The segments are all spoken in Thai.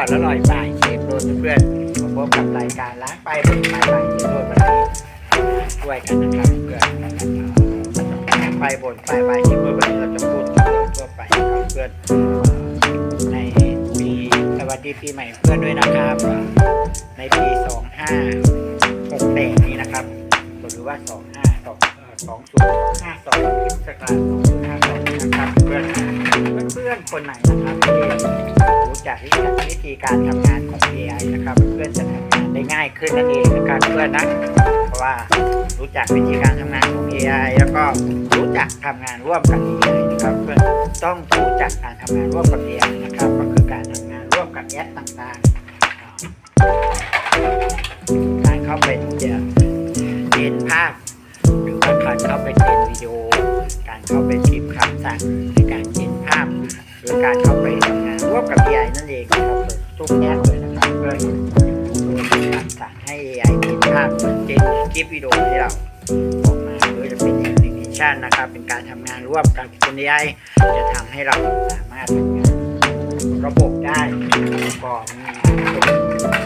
อดอร่อยบ่ายเชฟโรดเพื่อนๆมาพบกับรายการล้างไปบนไปบ่ายเชฟโดวันนี้ช่วยกันนะครับเพื่อนไปบนไปบ่ายเชฟโรดวันนี้เราจะพูดถึงเรื่องทั่วไปนะครับเพื่อนในปีสวัสดีปีใหม่เพื่อนด้วยนะครับ ในปี2568นี้นะครับหรือว่า25 2052คริสตศักราช2552นะครับเพื่อนเพื่อนคนไหนนะครับที่ รู้จักวิธีการทำงานของ AI นะครับ เพื่อจะทำงานได้ง่ายขึ้นนั่นเองนะครับเพื่อนนะเพราะว่ารู้จักวิธีการทำงานของ AI แล้วก็รู้จักทำงานร่วมกับ AI นะครับเพื่อนต้องรู้จักการทำงานร่วมกับ AI นะครับ ก็คือการทำงานร่วมกับแอปต่างๆ การเข้าไปเจนเจนภาพหรือว่าการเข้าไปเจนวิดีโอ การเข้าไปพิมพ์คำสั่งการเจนภาพหรือการเข้าไป ร่วมกับ AI นั่นเองนะครับทุกแอปเลยนะครับเพื่อโดยมีคำสั่งให้ AI เจนภาพเจนคลิปวิดีโอให้เราออกมาหรือจะเป็นแอปพลิเคชันนะครับ เป็นการทำงานร่วมกับคน AI จะทำให้เราสามารถทำงานระบบได้ก่อนมีงานส่ง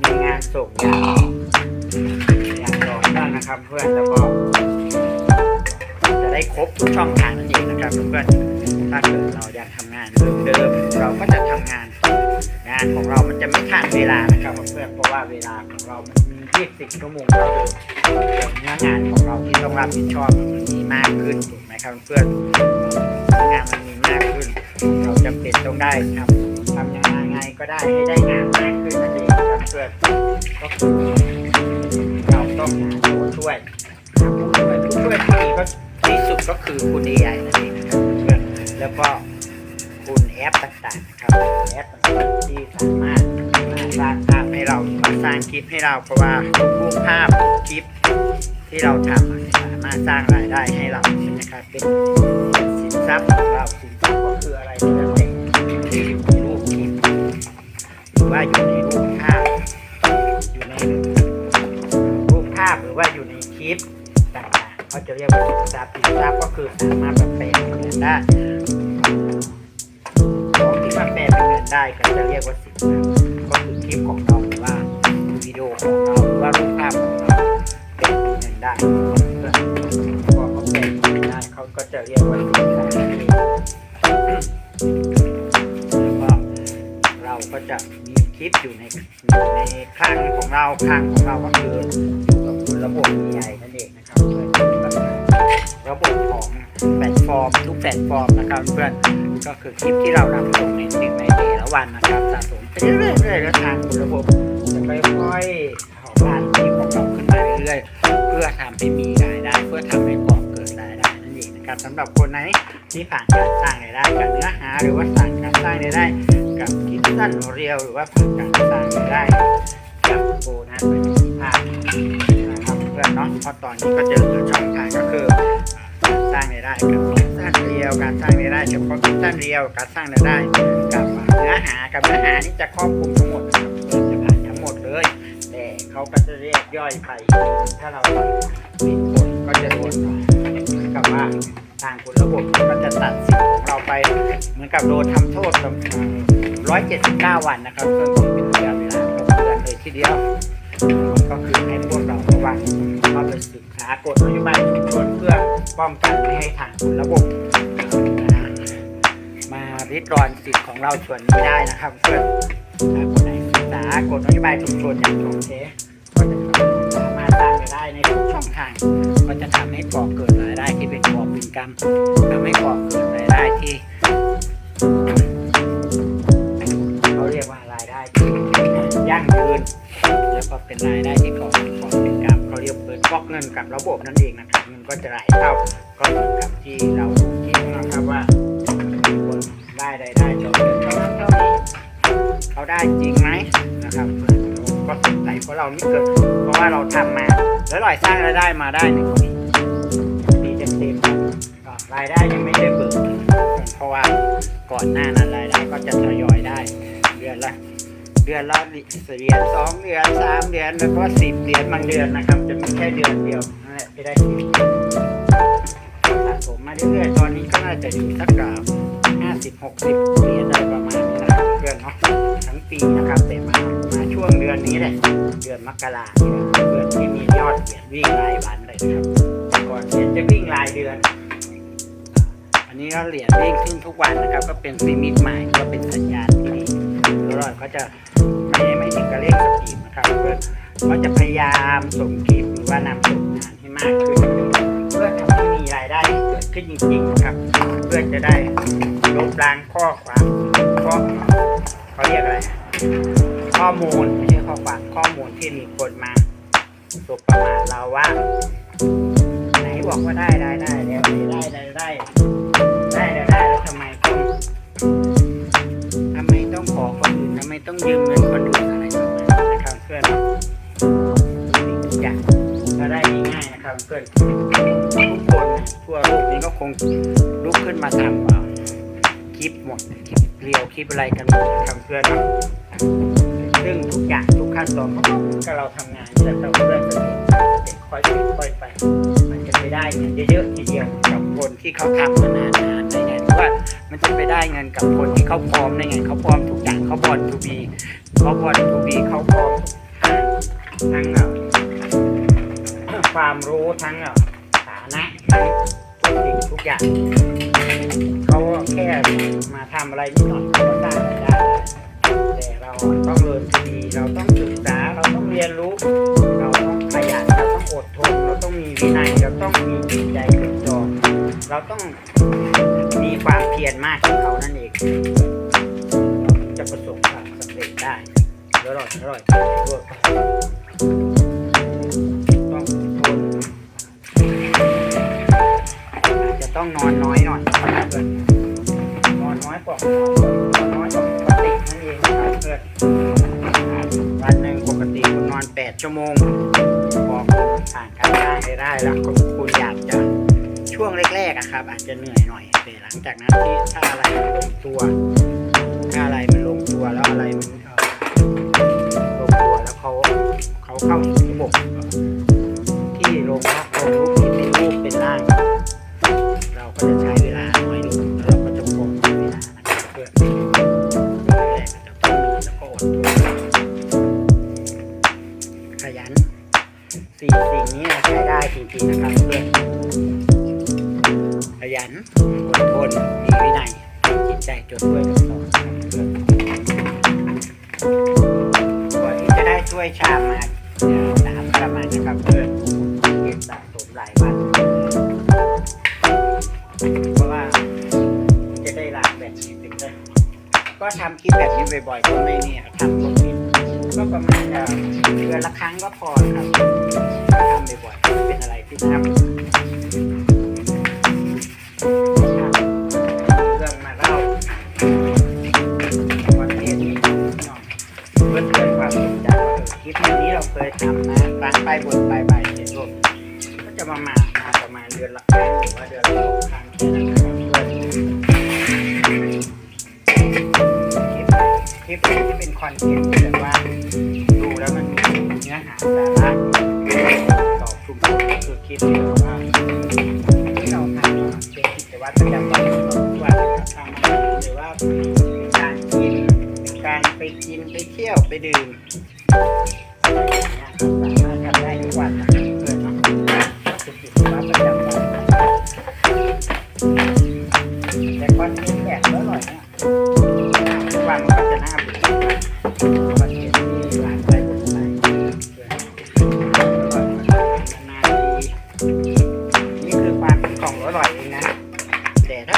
มีงานส่งอย่างอย่างต่อเนื่องนะครับเพื่อนแล้วก็จะได้ครบทุกช่องทางนั่นเองนะครับเพื่อน ถ้าเกิดเรายังทำงานเดิมๆเราก็จะทำงาน งานของเรามันจะไม่ทันเวลานะครับเพื่อนเพราะว่าเวลาของเรามันมี20ชั่วโมงเท่าเดิมเนื้องานของเราที่ต้องรับผิดชอบมันมีมากขึ้นถูกไหมครับเพื่อนงานมันมีมากขึ้น เราจำเป็นต้องได้ทำทำยังไงก็ได้ให้ได้งานมากขึ้นนั่นเองครับเพื่อนก็คือเราต้องหาตัวช่วยผู้ช่วยผู้ช่วยที่ดีก็ที่สุดก็คือคุณ AI นั่นเอง แล้วก็คุณแอปต่างๆนะครับแอปต่างๆที่สามารถสร้างภาพให้เราสร้างคลิปให้เราเพราะว่ารูปภาพคลิปที่เราทำสามารถสร้างรายได้ให้เราใช่ไหมครับเป็นสินทรัพย์ของเราสินทรัพย์ก็คืออะไรที่เราแต่งที่อยู่ในรูปคลิปหรือว่าอยู่ในรูปภาพอยู่ในรูปภาพหรือว่าอยู่ในคลิปต่างๆเขาจะเรียกว่าสินทรัพย์สินทรัพย์ก็คือสามารถแปลเป็นเงินได้ ได้ก็จะเรียกว่าสินทรัพย์ก็คือคลิปของเราหรือว่าวิดีโอของเราหรือว่ารูปภาพของเราเป็นเงินได้เพื่อนพอเขาเป็นเงินได้เขาก็จะเรียกว่าสินทรัพย์นั่นเองแล้วก็เราก็จะมีคลิปอยู่ในในคลังของเราคลังของเราก็คืออยู่กับระบบ AI นั่นเองนะครับเพื่อนระบบของแพลตฟอร์มทุกแพลตฟอร์มนะครับเพื่อน ก็คือคลิปที่เรานำลงในสิ่งในแต่ละวันนะครับสะสมไปเรื่อยๆแล้วทางระบบจะค่อยๆเอางานคลิปของเราขึ้นมาเรื่อยๆเพื่อทำให้มีรายได้ เพื่อทำให้ก่อเกิดรายได้นั่นเองนะครับสำหรับคนไหนที่ผ่านการสร้างรายได้กับเนื้อหา หรือว่าผ่านการสร้างรายได้กับคลิปสั้นเรียวหรือว่าผ่านการสร้างรายได้กับโบนัสเประสิทธิภาพนะครับเพื่อนเนาะเพราะตอนนี้ก็จะเหลือช่องทางก็คือสร้างรายได้กับ คลิปสั้นเรียว การสร้างรายได้เฉพาะคลิปสั้นเรียว การสร้างรายได้กับเนื้อหากับเนื้อหานี่จะครอบคลุมทั้งหมดจะผ่านทั้งหมดเลย แต่เขาก็จะเรียกย่อยไป ถ้าเราปิดบทก็จะโดนเหมือนกับว่าทางคุณระบบก็จะตัดสิทธิ์ของเราไป เหมือนกับโดนทำโทษกับ179 วันนะครับซึ่งเป็นระยะเวลาหกเดือนเลยทีเดียวก็คือให้พวกเราระวังเข้าไปศึกษากฎนโยบายชุมชน ป้องกันไม่ให้ทางระบบมาริดรอนสิทธิ์ของเราส่วนนี้ได้นะครับเพื่อนคนไหนศึกษากฎนโยบายชุมชนอย่างตรงเทก็จะสามารถสร้างรายได้ในทุกช่องทาง ก็จะทำให้ก่อเกิดรายได้ที่เป็นกอบเป็นกรรมทำให้ก่อเกิดรายได้ที่เขาเรียกว่ารายได้ที่ยั่งยืนแล้วก็เป็นรายได้ที่ก่อเป็นกอบเป็นกรรมเขาเรียกเปิดฟอกเงินกับระบบนั่นเองนะครับ ก็จะไหลเข้าก็เหมือนกับที่เราคิดนะครับว่าคนได้รายได้ต่อเดือนเท่านั้นเท่านี้เขาได้จริงไหมนะครับก็สงสัยเพราะเรานี่เกิดเพราะว่าเราทำมาแล้วลอยสร้างรายได้มาได้หนึ่งปีปีเต็มๆก็รายได้ยังไม่ได้เบิกเพราะว่าก่อนหน้านั้นรายได้ก็จะทยอยได้เดือนละเดือนละเหรียญสองเหรียญสามเหรียญแล้วก็สิบเหรียญบางเดือนนะครับ จะมีแค่เดือนเดียวนั่นแหละที่ได้สิบ มมาเรื่อยๆตอนนี้ก็น่าจะอยู่สักกับห้าสิบหกสิบเหรียญอะไรประมาณนี้นะครับเพื่อนเนาะทั้งปีนะครับแต่มามาช่วงเดือนนี้แหละเดือนมกราเนี่ยเดือนที่มียอดเหรียญวิ่งรายวันเลยนะครับก่อนเหรียญจะวิ่งรายเดือน อันนี้ก็เหรียญวิ่งขึ้นทุกวันนะครับ ก็เป็นซีมิตใหม่ก็เป็นสัญญาณที่ดีแล้วก็จะไม่ไม่ถึงกับเร่งสปีดนะครับเพื่อก็จะพยายามส่งคลิปหรือว่านำส่งงานให้มากขึ้นเพื่อทำให้มีรายได้เกิด ขึ้นจริงๆครับ เพื่อจะได้ลบล้างข้อความข้อเขาเรียกอะไร ข้อมูลไม่ใช่ข้อความข้อมูลที่มีคนมาสบประมาทเราว่า ไหนบอกว่าได้ได้ได้แล้วได้ได้ได้ได้ได้ได้แล้วทำไมต้องทำไมต้องขอคนอื่นทำไมต้องยืมเงินคนอื่นอะไรประมาณนั้นะครับเพื่อนทุกอย่างก็ได้ง่ายนะครับเพื่อน วโลกนี้ก็คงลุกขึ้นมาทำคลิปหมดคลิปเรียวคลิปอะไรกันหมดนะครับเพื่อนเนาะซึ่งทุกอย่างทุกขั้นตอนก็เหมือนกับเราทำงานแต่เราเพื่อนเป็นค่อยเป็นค่อยไป มันจะไปได้เงินเยอะๆทีเดียวกับคนที่เขาทำมานานๆได้ไงเพราะว่ามันจะไปได้เงินกับคนที่เขาพร้อมได้ไงเขาพร้อมทุกอย่างเขาบอลทูบีเขาบอลทูบีเขาพร้อมทั้งเอ่อความรู้ทั้งเอ่อฐานะ ทุกอย่างเขาแค่มาทำอะไรนิดหน่อยเขาก็สร้างรายได้แต่เราต้องเรียนทูบีเราต้องศึกษาเราต้องเรียนรู้ เราต้องขยันเราต้องอดทน เราต้องมีวินัยเราต้องมีจิตใจจดจ่อเราต้องมีความเพียรมากกว่เขานั่นเองจะประสบความสำเร็จได้อร่อยอร่อยรวด ชั่วโมงพอผ่านการได้ได้แล้วคุณอยากจะช่วงแรกๆอะครับ อาจจะเหนื่อยหน่อยแต่หลังจากนั้นที่ถ้าอะไรมันลงตัว ถ้าอะไรมันลงตัวแล้วอะไรมันเอ่อลงตัวแล้วเขาเขาเข้าสู่ระบบ ขยันสี่สิ่งนี้ใช้ได้จริงๆนะครับเพื่อนขยันอดทนมีวินัยมีจิตใจจดด้วยกับต่อนะครับเพื่อนกว่าที่จะได้ช่วยชามาสามประมาณนะครับเพื่อนเก็บสะสมหลายวันเพราะว่าจะได้ล้างแบบนี้ถึงได้ก็ทำคลิปแบบนี้บ่อยๆก็ไม่เนี่ยทำลงคลิป ก็ประมาณเดือนละครั้งก็พอครับทำบ่อยๆเป็นอะไรที่ทำเรื่องมาเล่าวันนี้นี่เนาะเพื่อเตือนความสนใจว่าเออคลิปนี้เราเคยทำนะครั้งไปบนไปไปเสร็จรวมก็จะมามามาประมาณเดือนละครั้งหรือว่าเดือนละ ลิปคลิปที่เป็นคอนเทนต์ที่แบบว่าดูแล้วมันมีเนื้อหาสาระตอบชุมชนก็คือคลิปที่แบบว่าที่เราทำเป็นกิจวัตรประจำวันของเราทุกวันนะครับทำอาหารหรือว่าการกินการไปกินไปเที่ยวไปดื่ม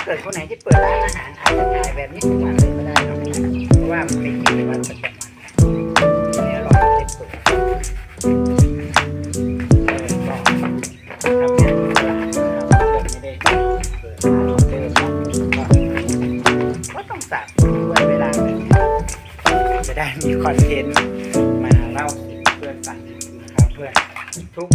เกิดคนไหนที่เปิดร้านอาหารอาจจะขายแบบนี้ทุกวันเลยก็ได้เนะเพราะว่ามันเป็นกิจวัตรประจำวันเนี่ยอร่องานที่ตลาดนะครับเพื่อนไม่ได้เปิดร้านเดิมเนอะก็ก็ต้องสับด้วยเวลาแบบนี้จะได้มีคอนเทนต์มาเล่าสู่เพื่อนฟังนะครับเพื่อนทุก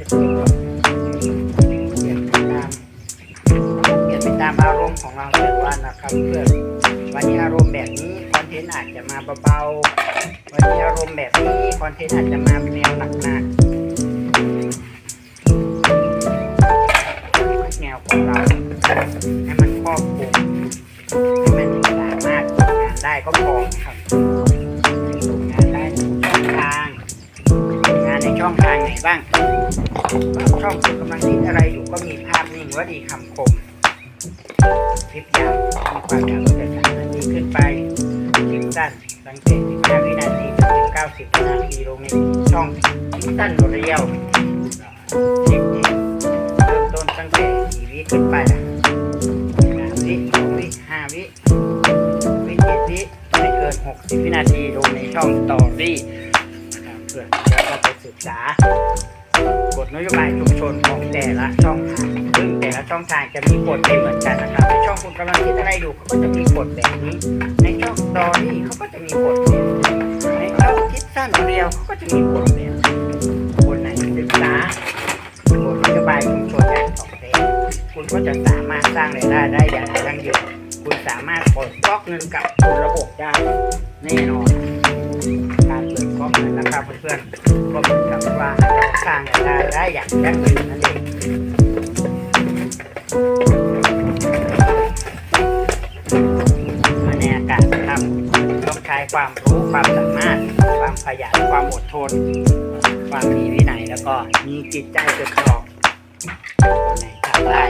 เปลี่ยนไปตามเปลี่ยนไปตามอารมณ์ของเราแต่ว่านะครับเพื่อนวันนี้อารมณ์แบบนี้คอนเทนต์อาจจะมาเบาๆวันนี้อารมณ์แบบนี้คอนเทนต์อาจจะมาเป็นแนวหนักๆแนวของเราให้มันครอบคลุมให้มันสามารถทำงานได้ก็พอครับทำงานได้ทุกช่องทางงานในช่องทางไหนบ้าง ช่องคุณกำลังคิดอะไรอยู่ก็มีภาพนิ่งว่าดีคำคมคลิปยาวมีความยาวตั้งแต่สามนาทีขึ้นไปคลิปสั้นตั้งแต่15วินาทีถึง90วินาทีลงในช่องคลิปสั้นเรียวคลิปที่เริ่มต้นตั้งแต่4วิขึ้นไปนะสามวิสองวิห้าวิวิเจ็ดวิไม่เกินหกสิบวินาทีลงในช่องสตอรี่นะครับเพื่อนแล้วก็ไปศึกษา นโยบายชุมชนของแต่ละช่องทางซึ่งแต่ละช่องทางจะมีกฎไม่เหมือนกันนะครับในช่องคุณกำลังคิดอะไรอยู่เขาก็จะมีกฎแบบนี้ ในช่องสตอรี่เขาก็จะมีกฎแบบนี้ในช่องคิดสั้นเรียวเขาก็จะมีกฎแบบนี้คนไหนศึกษากฎนโยบายชุมชนอย่างของเทคุณก็จะสามารถสร้างรายได้ได้อย่างยั่งยืนคุณสามารถปลดล็อกเงินกับคุณระบบได้แน่นอน การเปิดก๊อนนะครับเพื่อนๆก็เหมือนกับว่าเราสร้างรายได้อย่างยั่งยืนนั่นเองมาในอากาศนะครับต้องใช้ความรู้ความสามารถ ความขยันความอดทน ความมีวินัยแล้วก็มีจิตใจจดจ่อคนไหนทำได้